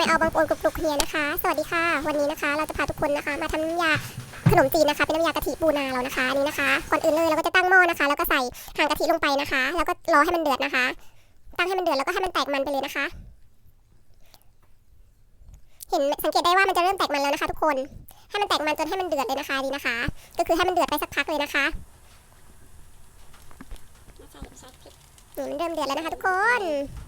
บางโอนกรุบกรุบเฮียนะคะ สวัสดีค่ะ วันนี้นะคะ เราจะพาทุกคนนะคะ มาทำน้ำยาขนมจีนนะคะ เป็นน้ำยากะทิปูนาเรานะคะนนี่นะคะ ก่อนอื่นเลยเราก็จะตั้งหม้อนะคะ แล้วก็ใส่หางกะทิลงไปนะคะ แล้วก็รอให้มันเดือดนะคะ ตั้งให้มันเดือดแล้วก็ให้มันแตกมันไปเลยนะคะ เห็นสังเกตได้ว่ามันจะเริ่มแตกมันแล้วนะคะ ทุกคน ให้มันแตกมันจนให้มันเดือดเลยนะคะดีนะคะ ก็คือให้มันเดือดไปสักพักเลยนะคะ นี่มันเริ่มเดือดแล้วนะคะทุกคน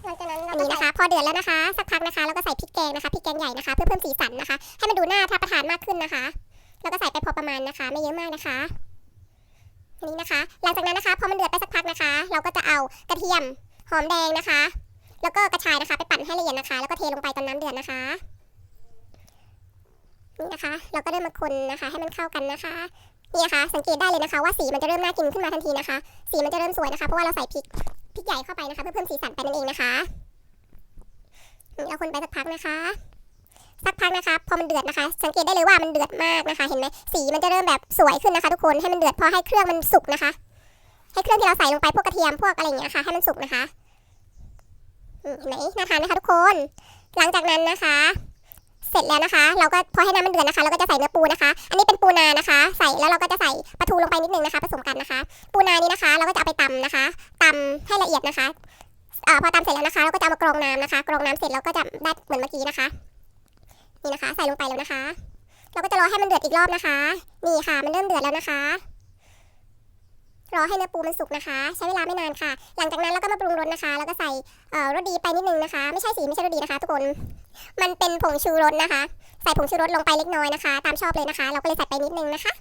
หลังจากนั้นอันนี้นะคะ พอเดือดแล้วนะคะ สักพักนะคะเราก็ใส่พริกแกงนะคะพริกแกงใหญ่นะคะเพื่อเพิ่มสีสันนะคะ ให้มันดูน่ารับประทานมากขึ้นนะคะ แล้วก็ใส่ไปพอประมาณนะคะ ไม่เยอะมากนะคะอันนี้นะคะ หลังจากนั้นนะคะพอมันเดือดไปสักพักนะคะ เราก็จะเอากระเทียมหอมแดงนะคะ แล้วก็กระชายนะคะ ไปปั่นให้ละเอียดนะคะ แล้วก็เทลงไปตอนน้ำเดือดนะคะนี่นะคะ เราก็เริ่มมาคนนะคะ ให้มันเข้ากันนะคะนี่นะคะสังเกตได้เลยนะคะ ว่าสีมันจะเริ่มน่ากินขึ้นมาทันทีนะคะ สีมันจะเริ่มสวยนะคะเพราะว่าเราใส่พริก พริกใหญ่เข้าไปนะคะเพื่อเพิ่มสีสันไปนั่นเองนะคะนี่เราคนไปสักพักนะคะ สักพักนะคะ พอมันเดือดนะคะ สังเกตได้เลยว่ามันเดือดมากนะคะ เห็นไหมสีมันจะเริ่มแบบสวยขึ้นนะคะ ทุกคนให้มันเดือดเพราะให้เครื่องมันสุกนะคะ ให้เครื่องที่เราใส่ลงไปพวกกระเทียมพวกอะไรอย่างเงี้ยค่ะให้มันสุกนะคะเห็นไหมน่าทานนะคะทุกคน หลังจากนั้นนะคะ เสร็จแล้วนะคะ เราก็พอให้น้ำมันเดือดนะคะ เราก็จะใส่เนื้อปูนะคะ อันนี้เป็นปูนานะคะ ใส่แล้วเราก็จะใส่ปลาทูลงไปนิดนึงนะคะ ผสมกันนะคะ ปูนานี้นะคะ เราก็จะเอาไปตำนะคะตำให้ละเอียดนะคะอพอตำเสร็จแล้วนะคะ เราก็จะมากรองน้ำนะคะ กรองน้ำเสร็จเราก็จะได้เหมือนเมื่อกี้นะคะ นี่นะคะ ใส่ลงไปแล้วนะคะ เราก็จะรอให้มันเดือดอีกรอบนะคะ นี่ค่ะ มันเริ่มเดือดแล้วนะคะรอให้เนื้อปูมันสุกนะคะ ใช้เวลาไม่นานค่ะ หลังจากนั้นเราก็มาปรุงรสนะคะ แล้วก็ใส่รสดีไปนิดนึงนะคะ ไม่ใช่สีไม่ใช่รสดีนะคะ ทุกคน มันเป็นผงชูรสนะคะ ใส่ผงชูรสลงไปเล็กน้อยนะคะ ตามชอบเลยนะคะ เราก็เลยใส่ไปนิดนึงนะคะ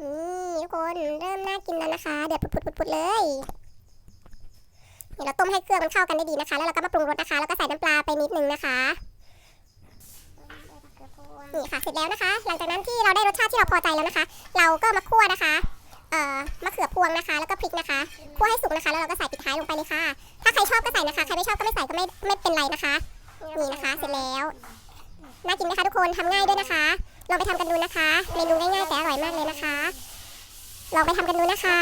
นี่ทุกคนเริ่มน่ากินแล้วนะคะ เดือดปุดๆเลยเดี๋ยวเราต้มให้เครื่องมันเข้ากันได้ดีนะคะ แล้วเราก็มาปรุงรสนะคะ แล้วก็ใส่น้ำปลาไปนิดนึงนะคะ นี่ค่ะ เสร็จแล้วนะคะ หลังจากนั้นที่เราได้รสชาติที่เราพอใจแล้วนะคะ เราก็มาคั่วนะคะเอ่อมะเขือพวงนะคะ แล้วก็พริกนะคะคั่วให้สุกนะคะ แล้วเราก็ใส่ปิดท้ายลงไปเลยค่ะ ถ้าใครชอบก็ใส่นะคะ ใครไม่ชอบก็ไม่ใส่ก็ไม่ไม่เป็นไรนะคะ นี่นะคะ เสร็จแล้ว น่ากินไหมคะทุกคนทำง่ายด้วยนะคะ ลองไปทำกันดูนะคะ เมนูง่ายๆแต่อร่อยมากเลยนะคะ ลองไปทำกันดูนะคะ